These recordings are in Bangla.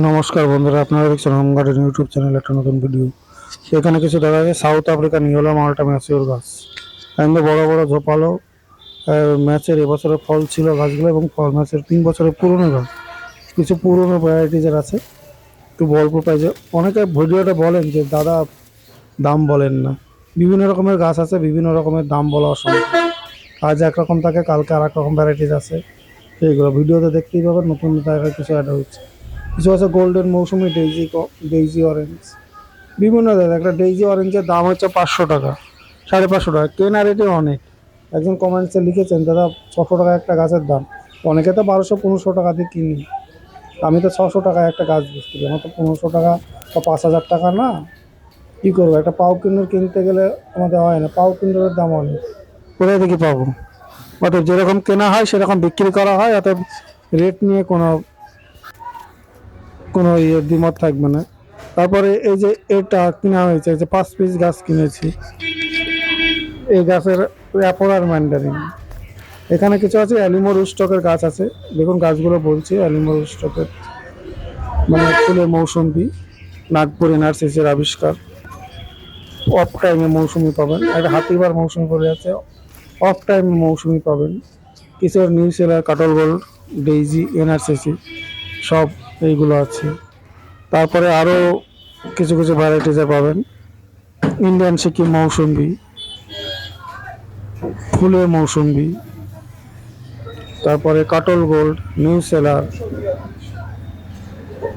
নমস্কার বন্ধুরা, আপনারা দেখছেন হোম গার্ডেন ইউটিউব চ্যানেল একটা নতুন ভিডিও এখানে কিছু দেখা যায় সাউথ আফ্রিকা ইয়েলো মালটা ম্যাচিওর গাছ। একদম বড় বড় ঝোপালো ম্যাচের এবছরের ফল ছিল গাছগুলো এবং ফল ম্যাচের তিন বছরের পুরনো গাছ। কিছু পুরনো ভ্যারাইটিজের আছে। একটু অল্প প্রাইজে অনেকে ভিডিওটা বলেন যে, দাদা, দাম বলেন না। বিভিন্ন রকমের গাছ আছে, বিভিন্ন রকমের দাম বলা অসম্ভব। আজ একরকম থাকে, কালকে আর এক রকম ভ্যারাইটিস আছে। এইগুলো ভিডিওতে দেখতেই পাবেন, নতুন জায়গায় কিছু অ্যাড হচ্ছে। কিছু আছে গোল্ডেন মৌসুমি ডেইজি ডেইজি অরেঞ্জ বিভিন্ন জায়গায় একটা ডেইজি অরেঞ্জের দাম হচ্ছে পাঁচশো টাকা, সাড়ে পাঁচশো টাকা। কেনা রেটে অনেক একজন কমেন্টসে লিখেছেন, দাদা, ছশো টাকা একটা গাছের দাম। অনেকে তো বারোশো, পনেরোশো টাকা দিয়ে কিনি। আমি তো ছশো টাকায় একটা গাছ করি আমার তো পনেরোশো টাকা বা পাঁচ হাজার টাকা না। কী করব? একটা পাও কিন্ডর কিনতে গেলে আমাদের হয় না। পাও কিন্ডরের দাম অনেক। কোথায় থেকে পাবো? অতএব যেরকম কেনা হয়, সেরকম বিক্রি করা হয়। অতএব রেট নিয়ে কোনো কোনো ইয়ে দ্বিমত থাকবে না। তারপরে এই যে এটা কিনা হয়েছে যে পাঁচ পিস গাছ কিনেছি, এই গাছের অ্যাপোলার ম্যান্ডারিন এখানে কিছু আছে অ্যালিমোর স্টকের গাছ আছে। দেখুন গাছগুলো বলছি অ্যালিমোর স্টকের মানে ফুলের মৌসুমি, নাগপুর এনআরসিসির আবিষ্কার। অফ টাইমে মৌসুমি পাবেন। একটা হাতিবার মৌসুমি পড়ে আছে। অফ টাইমে মৌসুমি পাবেন। কিছু নিউ সেলার কাটল গোল্ড, ডেইজি, এনআরসিসি, সব এইগুলো আছে। তারপরে আরও কিছু কিছু ভ্যারাইটিসে পাবেন। ইন্ডিয়ান সিকিম মৌসুম্বি ফুলের মৌসুম্বি তারপরে কাটল গোল্ড নিউ সেলার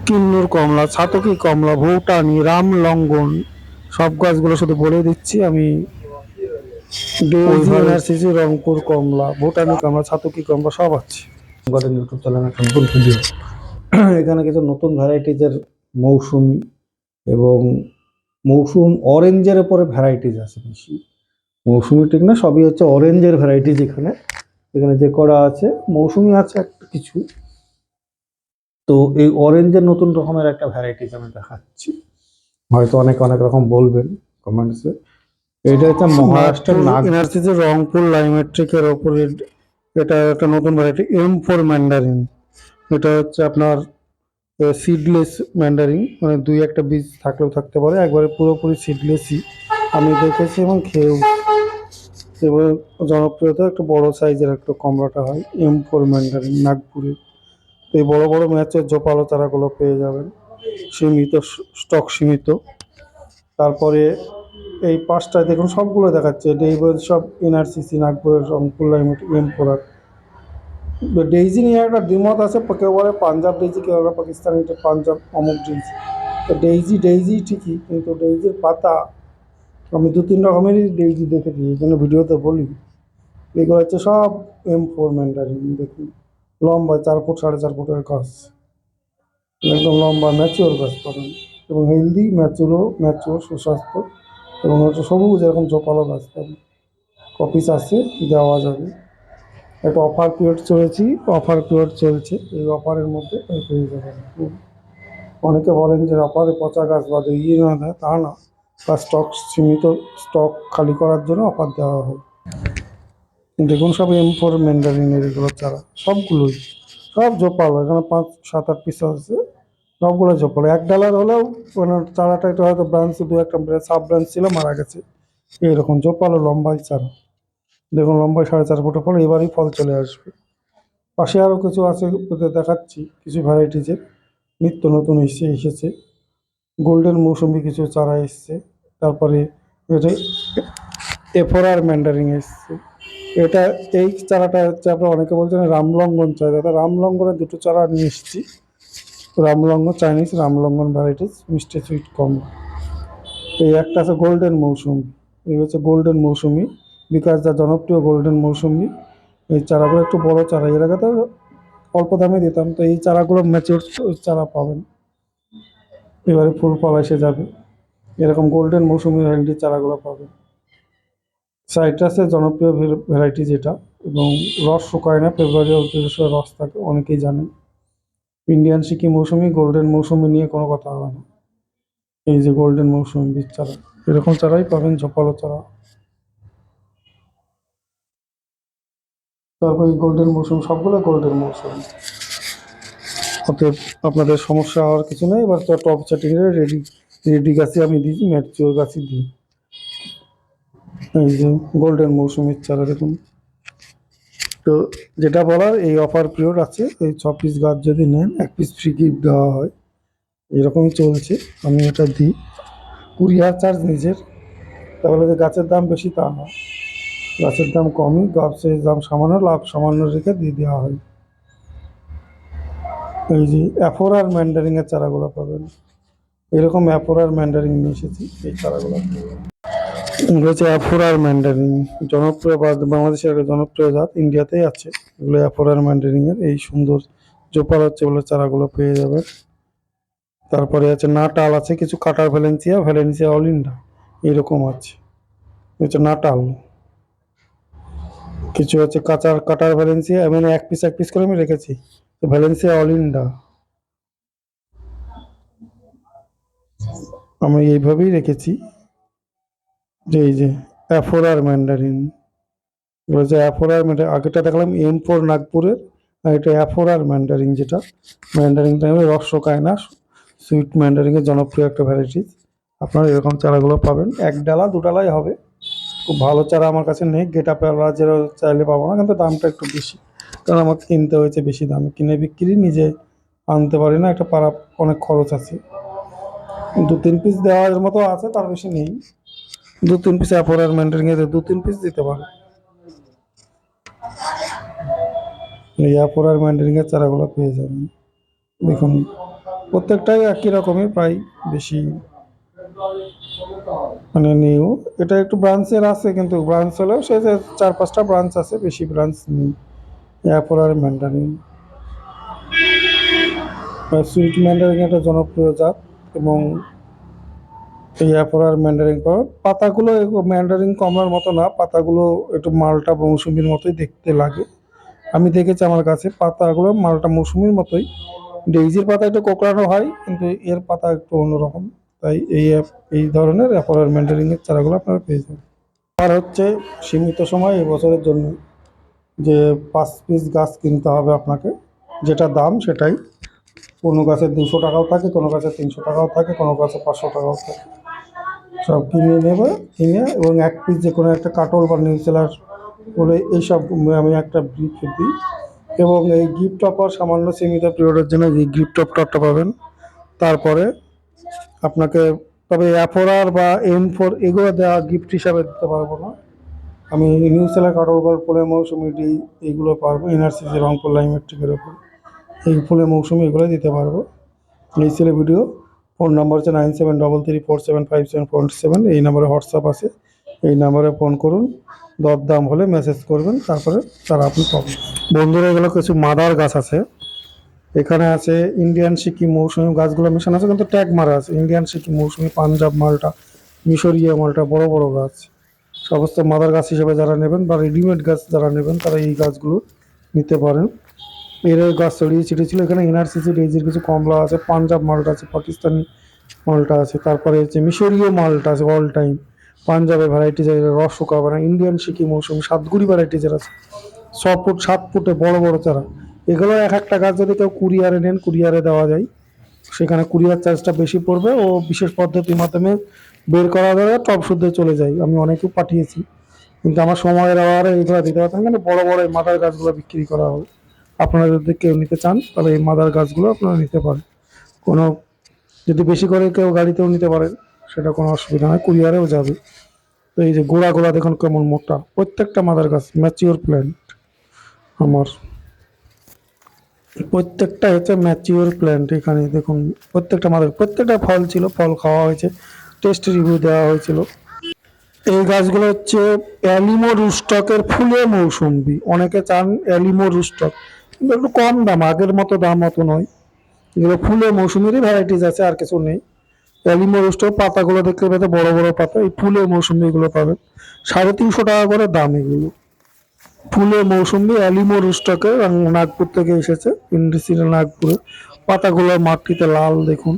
কিন্নুর কমলা ছাতকি কমলা ভৌটানি রাম লঙ্গন সব গাছগুলো শুধু বলে দিচ্ছি আমি এনআরসিসি রংপুর কমলা ভুটানি কমলা ছাতকি কমলা সব আছে। ইউটিউব চ্যানেল একটা ভিডিও। এখানে কিছু নতুন ভ্যারাইটিজের মৌসুমি এবং মৌসুম অরেঞ্জের উপরে ভ্যারাইটিস আছে বেশি। মৌসুমি ঠিক না সবই হচ্ছে অরেঞ্জের ভ্যারাইটিস এখানে। এখানে যে করা আছে মৌসুমি আছে একটা কিছু। তো এই অরেঞ্জের নতুন রকমের একটা ভ্যারাইটিস আমি দেখাচ্ছি। হয়তো অনেক অনেক রকম বলবেন কমেন্টসে এটা হচ্ছে মহারাষ্ট্রের নাগ এনআরসিসি রংপুর লাইমেট্রিকের ওপরে এটা একটা নতুন ভ্যারাইটি এম ফোর ম্যান্ডারিন এটা হচ্ছে আপনার সিডলেস ম্যান্ডারিন মানে দুই একটা বীজ থাকলেও থাকতে পারে, একবারে পুরোপুরি সিডলেসই আমি দেখেছি এবং খেয়েও। এবার জনপ্রিয়তা একটা বড় সাইজের একটা কমলাটা হয় এম ফোর ম্যান্ডারিং নাগপুরে। তো এই বড় বড় ম্যাচের জোপালো তারাগুলো পেয়ে যাবেন। সীমিত স্টক সীমিত। তারপরে এই পাঁচটায় দেখুন, সবগুলো দেখাচ্ছে। ডেইবল সব এনআরসিসি নাগপুরের রংপুর লাইমেট এম ফোরার ডেইজি নিয়ে একটা দ্বিমত আছে, কেউ বলে পাঞ্জাব ডেইজি কেউ বলে পাকিস্তানি, এটা পাঞ্জাব অমুক ডেইজি তো ডেইজি ডেইজি ঠিকই, কিন্তু ডেইজির পাতা, আমি দু তিন রকমেরই ডেইজি দেখেছি এই জন্য ভিডিওতে বলি। এগুলো হচ্ছে সব এম ফোর ম্যান্ডারিন দেখুন। লম্বা চার ফুট, সাড়ে চার ফুটের গাছ। একদম লম্বা ম্যাচিওর গাছ পাবেন এবং হেলদি ম্যাচিওরও ম্যাচিওর সুস্বাস্থ্য। এবং হচ্ছে সবুজ, এরকম জোপালো গাছ পাবেন কপিস আছে, দেওয়া যাবে। একটা অফার পিরিয়ড চলেছি, অফার পিরিয়ড চলছে। এই অফারের মধ্যে অনেকে বলেন যে অফারে পচা গাছ বা ইয়ে না দেয়, তা না। বা স্টক সীমিত স্টক খালি করার জন্য অফার দেওয়া হয়। দেখুন সব এম ফোর ম্যান্ডারিনের এগুলো চারা, সবগুলোই। সব জোপালো, এখানে পাঁচ, সাত, আট পিস আছে। সবগুলো জোপালো। এক ডালার হলেও মানে চারাটা একটু হয়তো ব্রাঞ্চ দু একটা সাব ব্রাঞ্চ ছিল, মারা গেছে। এইরকম জোপালো লম্বাই চারা। দেখুন লম্বাই সাড়ে চার ফুটের ফল এবারই ফল চলে আসবে। পাশে আরও কিছু আছে দেখাচ্ছি, কিছু ভ্যারাইটিজের নিত্য নতুন এসে, এসেছে। গোল্ডেন মৌসুমি কিছু চারা এসছে। তারপরে এটা এফোরার ম্যান্ডারিং এসছে। এটা এই চারাটা হচ্ছে আপনার অনেকে বলছেন রামলঙ্গন চাই দাদা রামলঙ্গনের দুটো চারা নিয়ে এসেছি। রামলঙ্গন চাইনিজ রামলঙ্গন ভ্যারাইটিস মিষ্টি সুইট কম এই একটা আছে গোল্ডেন মৌসুমি। এই হচ্ছে গোল্ডেন মৌসুমি। বিকাশ দা জনপ্রিয় গোল্ডেন মৌসুমি। এই চারাগুলো একটু বড় চারা, এর আগে তো অল্প দামে দিতাম, তো এই চারাগুলো ম্যাচিওর চারা পাবেন। এবারে ফুল ফল এসে যাবে। এরকম গোল্ডেন মৌসুমি ভ্যারাইটির চারাগুলো পাবেন। সাইট্রাসের জনপ্রিয় ভ্যারাইটি যেটা, এবং রস শুকায় না ফেব্রুয়ারি অবধি রস থাকে, অনেকেই জানেন। ইন্ডিয়ান সিকি মৌসুমি গোল্ডেন মৌসুমি নিয়ে কোনো কথা হবে না। এই যে গোল্ডেন মৌসুমি বীজ চারা, এরকম চারাই পাবেন, ঝোপালো চারা। তারপরে গোল্ডেন মৌসুম সবগুলো গোল্ডেন মৌসুম। অতএব আপনাদের সমস্যা হওয়ার কিছু নেই, এবার টপ চাটিংয়ে রেডি রেডি গাছে আমি দিই ম্যাচিওর গাছই দিই। এই যে গোল্ডেন মৌসুমির চারা দেখুন। তো যেটা বলার, এই অফার পিরিয়ড আছে, এই ছ পিস গাছ যদি নেন, এক পিস ফ্রি গিফট দেওয়া হয়, এরকমই চলছে, আমি এটা দিই। কুরিয়ার চার্জ নিজের, তাহলে গাছের দাম বেশি তা না গাছের দাম কমই গাছের দাম সামান্য, লাভ সামান্য রেখে দিয়ে দেওয়া হয়। এই যে অ্যাফোর আর ম্যান্ডারিংয়ের চারাগুলো পাবেন। এরকম অ্যাফোর আর ম্যান্ডারিং নিয়ে এসেছি, এই চারাগুলো। হচ্ছে অ্যাফোর আর ম্যান্ডারিং, জনপ্রিয় বাংলাদেশের একটা জনপ্রিয় জাত ইন্ডিয়াতেই আছে। এগুলো অ্যাফোর আর ম্যান্ডারিংয়ের এই সুন্দর জোপার হচ্ছে বলে চারাগুলো পেয়ে যাবেন। তারপরে আছে নাটাল আছে, কিছু কাটার ভ্যালেন্সিয়া ভ্যালেন্সিয়া অলিন্ডা, এরকম আছে। হচ্ছে নাটাল। কিছু হচ্ছে কাঁচার, কাটার ভ্যালেন্সিয়া মানে এক পিস এক পিস করে আমি রেখেছি। ভ্যালেন্সিয়া অলিন্ডা আমি এইভাবেই রেখেছি। যে এই যে অ্যাফোরার ম্যান্ডারিন বলছে অ্যাফোরার ম্যান্ডারিন আগেটা দেখলাম এম ফোর নাগপুরের আর এটা অ্যাফোরার ম্যান্ডারিন যেটা। ম্যান্ডারিনটা রস শোকায় সুইট ম্যান্ডারিনের জনপ্রিয় একটা ভ্যারাইটিস আপনারা এরকম চারাগুলো পাবেন। এক ডালা, দু ডালাই হবে। খুব ভালো চারা আমার কাছে নেই গেট আপে যেটা চাইলে পাবো না, কিন্তু দামটা একটু বেশি। কারণ আমাকে কিনতে হয়েছে বেশি দামে কিনে বিক্রি নিজে আনতে পারি না, একটা পাড়া অনেক খরচ আছে। দু তিন পিস দেওয়ার মতো আছে, তার বেশি নেই। দু তিন পিস অ্যাপোরার মেন্টারিং দু তিন পিস দিতে পারে। এই অ্যাপোরার মেন্টারিং এর চারাগুলো পেয়ে যাবেন। দেখুন, প্রত্যেকটাই একই রকমই, প্রায় বেশি মানে নিউ এটা একটু ব্রাঞ্চের আছে, কিন্তু ব্রাঞ্চ হলেও সে যে চার পাঁচটা ব্রাঞ্চ আছে, বেশি ব্রাঞ্চ নেই। অ্যাপোরার ম্যান্ডারিন সুইট ম্যান্ডারিন একটা জনপ্রিয় জাত, এবং এই অ্যাপোরার ম্যান্ডারিং পাওয়া পাতাগুলো ম্যান্ডারিং কমলার মতো না, পাতাগুলো একটু মালটা মৌসুমির মতোই দেখতে লাগে। আমি দেখেছি আমার কাছে পাতাগুলো মালটা মৌসুমির মতোই। ডেইজির পাতা একটু কোকড়ানো হয়, কিন্তু এর পাতা একটু অন্যরকম। তাই এই অ্যাপ- এই ধরনের অ্যাপোরার ম্যান্ডারিংয়ের চারাগুলো আপনারা পেয়ে যাবেন। আর হচ্ছে সীমিত সময় এই বছরের জন্য যে পাঁচ পিস গাছ কিনতে হবে আপনাকে, যেটা দাম সেটাই। কোনো গাছে দুশো টাকাও থাকে, কোনো গাছে তিনশো টাকাও থাকে, কোনো গাছে পাঁচশো টাকাও থাকে। সব কিনে নেবে, কিনে এবং এক পিস যে কোনো একটা কাটল বা নিউজেলার বলে এইসব আমি একটা গিফট দিই। এবং এই গিফট অফার সামান্য সীমিত পিরিয়ডের জন্য এই গিফট অফারটা পাবেন। তারপরে আপনাকে, তবে অ্যাফোরার বা এম ফোর এগুলো দেওয়া গিফট হিসাবে দিতে পারব না। আমি নিউ সেলার বা ফুলের মৌসুমি এইগুলো পারব এনআরসিসি রংপুর লাইমেট্রিকের ওপর এই ফুলের মৌসুমি এগুলো দিতে পারব। এই ছিল ভিডিও ফোন নাম্বার হচ্ছে nine seven double three four seven five seven four seven এই নাম্বারে হোয়াটসঅ্যাপ আছে। এই নাম্বারে ফোন করুন দর দাম হলে মেসেজ করবেন, তারপরে তারা আপনি পাবেন। বন্ধুরা, এগুলো কিছু মাদার গাছ আছে। এখানে আছে ইন্ডিয়ান সিকিম মৌসুমি গাছগুলো মেশানো আছে, কিন্তু ট্যাগ মারা আছে। ইন্ডিয়ান সিকিম মৌসুমি পাঞ্জাব মালটা, মিশরীয় মালটা, বড় বড় গাছ। সমস্ত মাদার গাছ হিসেবে যারা নেবেন বা রেডিমেড গাছ যারা নেবেন, তারা এই গাছগুলো নিতে পারেন। এর গাছ ছড়িয়ে ছিটেছিল এখানে এনআরসিসি ডেজির কিছু কমলা আছে, পাঞ্জাব মালটা আছে, পাকিস্তানি মালটা আছে, তারপরে হচ্ছে মিশরীয় মালটা আছে অল টাইম পাঞ্জাবের ভ্যারাইটিস আছে রস শুকাবে না ইন্ডিয়ান সিকিম মৌসুমি, সাতগুড়ি ভ্যারাইটি যারা আছে ছ ফুট, সাত ফুটে বড় বড় চারা। এগুলো এক একটা গাছ যদি কেউ কুরিয়ারে নেন, কুরিয়ারে দেওয়া যায়। সেখানে কুরিয়ার চার্জটা বেশি পড়বে ও বিশেষ পদ্ধতির মাধ্যমে বের করা যাবে টপ শুদ্ধে চলে যায়। আমি অনেকেও পাঠিয়েছি। কিন্তু আমার সময়ের অভাবে এইগুলো দিতে পারতাম কিন্তু বড় বড় এই মাদার গাছগুলো বিক্রি করা হবে আপনারা যদি কেউ নিতে চান, তাহলে এই মাদার গাছগুলো আপনারা নিতে পারেন। কোনো যদি বেশি করে কেউ গাড়িতেও নিতে পারেন, সেটা কোনো অসুবিধা নয়, কুরিয়ারেও যাবে। তো এই যে গোড়াগুলা দেখুন কেমন মোটা। প্রত্যেকটা মাদার গাছ ম্যাচিওর প্ল্যান্ট আমার প্রত্যেকটা হচ্ছে ম্যাচিওর প্ল্যান্ট এখানে দেখুন, প্রত্যেকটা মাদার প্রত্যেকটা ফল ছিল, ফল খাওয়া হয়েছে টেস্ট রিভিউ দেওয়া হয়েছিল। এই গাছগুলো হচ্ছে অ্যালিমো রুস্টকের ফুলে মৌসুম্বি অনেকে চান অ্যালিমো রুস্টক কিন্তু একটু কম দাম, আগের মতো দাম অত নয়। এগুলো ফুলে মৌসুমিরই ভ্যারাইটিস আছে, আর কিছু নেই। অ্যালিমো রুস্টক পাতাগুলো দেখতে পেতে বড় বড় পাতা, এই ফুলে মৌসুমি এগুলো পাবেন। সাড়ে তিনশো টাকা করে দাম এগুলো। ফুলে মৌসুমি অ্যালিমো স্টকে নাগপুর থেকে এসেছে ইন্ডিসির নাগপুরে। পাতাগুলোর মাটিতে লাল, দেখুন।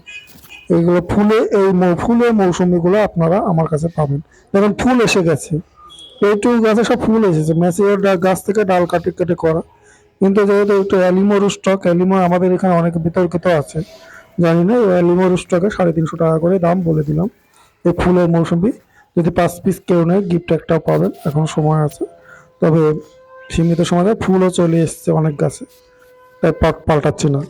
এইগুলো ফুলে, এই ফুলে মৌসুমিগুলো আপনারা আমার কাছে পাবেন। দেখুন, ফুল এসে গেছে। এইটুকু গাছে সব ফুল এসেছে। ম্যাচিওর গাছ থেকে ডাল কাটে কেটে করা। কিন্তু যেহেতু একটু অ্যালিমো স্টক অ্যালিমো আমাদের এখানে অনেক বিতর্কিত আছে। জানি না, এই অ্যালিমো স্টকে সাড়ে তিনশো টাকা করে দাম বলে দিলাম। এই ফুলের মৌসুমি, যদি পাঁচ পিস কেউ নেয় গিফট একটাও পাবেন। এখন সময় আছে। তবে সীমিত সময়ে ফুলও চলে এসছে অনেক গাছে তাই পট পাল্টাচ্ছে না।